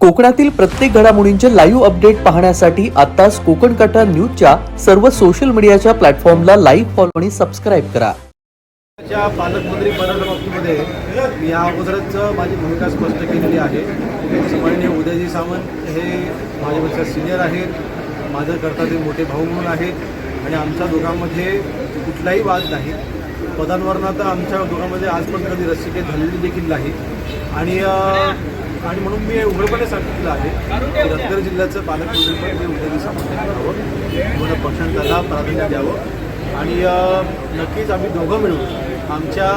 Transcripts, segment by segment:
कोकणातील प्रत्येक घडामोडींचे लाईव्ह अपडेट पाहण्यासाठी आताच कोकण कटा न्यूजच्या सर्व सोशल मीडियाच्या प्लॅटफॉर्मला लाईव्ह फॉलो आणि सबस्क्राईब करा. पालकमंत्री पदाच्या बाबतीमध्ये मी या अगोदरच माझी भूमिका स्पष्ट केलेली आहे. माननीय उदयजी सावंत हे माझ्यापेक्षा सिनियर आहेत. माझं करता ते मोठे भाऊ म्हणून आहेत. आणि आमच्या दोघांमध्ये कुठलाही वाद नाही. पदांवरनं तर आमच्या दोघांमध्ये आजपर्यंत कधी रस्सिकेत झालेली देखील नाही. आणि आणि म्हणून मी उघडपणे सांगितलं आहे की रत्नागिरी जिल्ह्याचं पालकमंत्री पण मी सावंत यांना करावं मला प्राधान्य द्यावं. आणि नक्कीच आम्ही दोघं मिळून आमच्या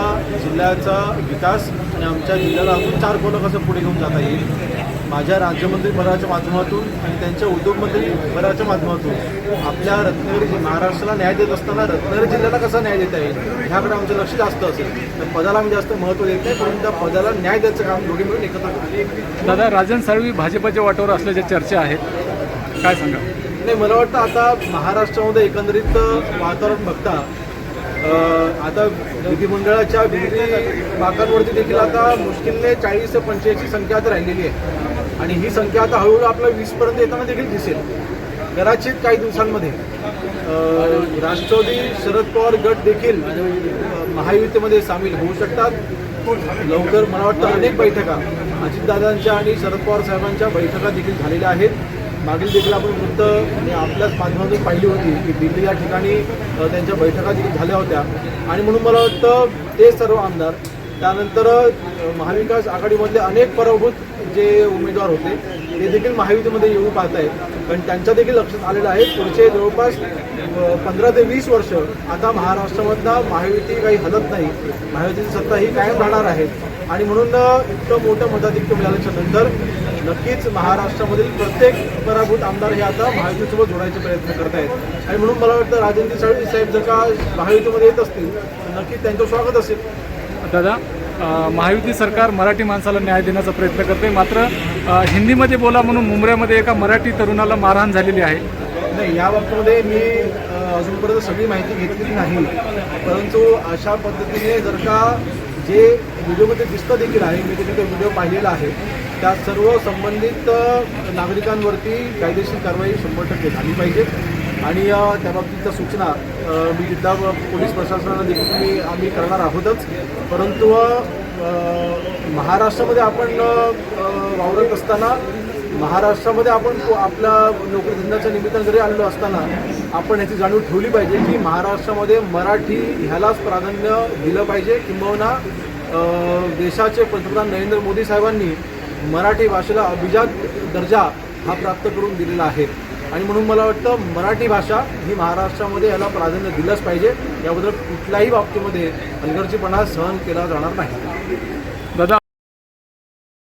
जिल्ह्याचा विकास आणि आमच्या जिल्ह्याला अजून चार पावलं कसं पुढे घेऊन जाता येईल? माझ्या राज्यमंत्री पदाच्या माध्यमातून आणि त्यांच्या उद्योगमंत्री पदाच्या माध्यमातून आपल्या रत्नागिरी महाराष्ट्राला न्याय देत असताना रत्नागिरी जिल्ह्याला कसा न्याय देता येईल? ह्याकडे आमचं लक्ष जास्त असेल. तर पदाला आम्ही जास्त महत्त्व देत नाही पण त्या पदाला न्याय द्यायचं काम दोघे मिळून एकत्र दादा राजन साळवी भाजपच्या वाटावर असल्याच्या चर्चा आहेत. काय सांगा नाही मला वाटतं आता महाराष्ट्रामध्ये एकंदरीत वातावरण बघता आता विधिमंडळाच्या विधी बाकांवरती देखील आता मुश्किलने चाळीस ते पंच्याऐंशी संख्या आता राहिलेली आहे. आणि ही संख्या आता हळूहळू आपल्या वीसपर्यंत येताना देखील दिसेल. कदाचित काही दिवसांमध्ये राष्ट्रवादी शरद पवार गट देखील महायुतीमध्ये सामील होऊ शकतात. लवकर मला वाटतं अनेक बैठका अजितदादांच्या आणि शरद पवार साहेबांच्या बैठका देखील झालेल्या आहेत. मागील देखील आपण वृत्त आणि आपल्याच माध्यमातून पाहिली होती की दिल्ली या ठिकाणी त्यांच्या बैठका देखील झाल्या होत्या. आणि म्हणून मला वाटतं ते सर्व आमदार त्यानंतर महाविकास आघाडीमधले अनेक पराभूत जे उमेदवार होते ते देखील महायुतीमध्ये येऊ पाहत आहेत पण त्यांच्या देखील लक्षात आलेलं आहे पुढचे जवळपास पंधरा ते वीस वर्ष आता महाराष्ट्रामधला महायुती काही हलत नाही. महायुतीची सत्ता ही कायम राहणार आहे. आणि म्हणून इतकं मोठं मताधिक्य मिळाल्याच्या नंतर नक्कीच महाराष्ट्रामधील प्रत्येक पराभूत आमदार हे आता महायुतीसोबत जोडायचे प्रयत्न करत आहेत आणि म्हणून मला वाटतं राजेंद्र साळवी साहेब जर का महायुतीमध्ये येत असतील तर नक्कीच त्यांचं स्वागत असेल. दादा महायुती सरकार मराठी माणसाला न्याय देण्याचा प्रयत्न करते मात्र हिंदीमध्ये बोला म्हणून मुंबईमध्ये एका मराठी तरुणाला मारहाण झालेली आहे. नाही या बाबतीमध्ये मी अजूनपर्यंत सगळी माहिती घेतलेली नाही. परंतु अशा पद्धतीने जर का जे व्हिडिओमध्ये दिसतं देखील आहे मी तिथे व्हिडिओ पाहिलेला आहे त्या सर्व संबंधित नागरिकांवरती कायदेशीर कारवाई शंभर टक्के झाली पाहिजे. आणि त्याबाबतीतच्या सूचना मी जिल्हा पोलीस प्रशासनाला देखील मी आम्ही करणार आहोतच. परंतु महाराष्ट्रामध्ये आपण वावरत असताना महाराष्ट्रामध्ये आपण को- आपल्या नोकरी धंद्याच्या निमित्तानं जरी आलेलो असताना आपण याची जाणीव ठेवली पाहिजे की महाराष्ट्रामध्ये मराठी ह्यालाच प्राधान्य दिलं पाहिजे किंबहुना देशाचे पंतप्रधान नरेंद्र मोदी साहेबांनी मराठी भाषेला अभिजात दर्जा हा प्राप्त करून दिलेला आहे. आणि म्हणून मला वाटतं मराठी भाषा ही महाराष्ट्रामध्ये याला प्राधान्य दिलंच पाहिजे. याबद्दल कुठल्याही बाबतीमध्ये हलगर्जीपणा सहन केला जाणार नाही.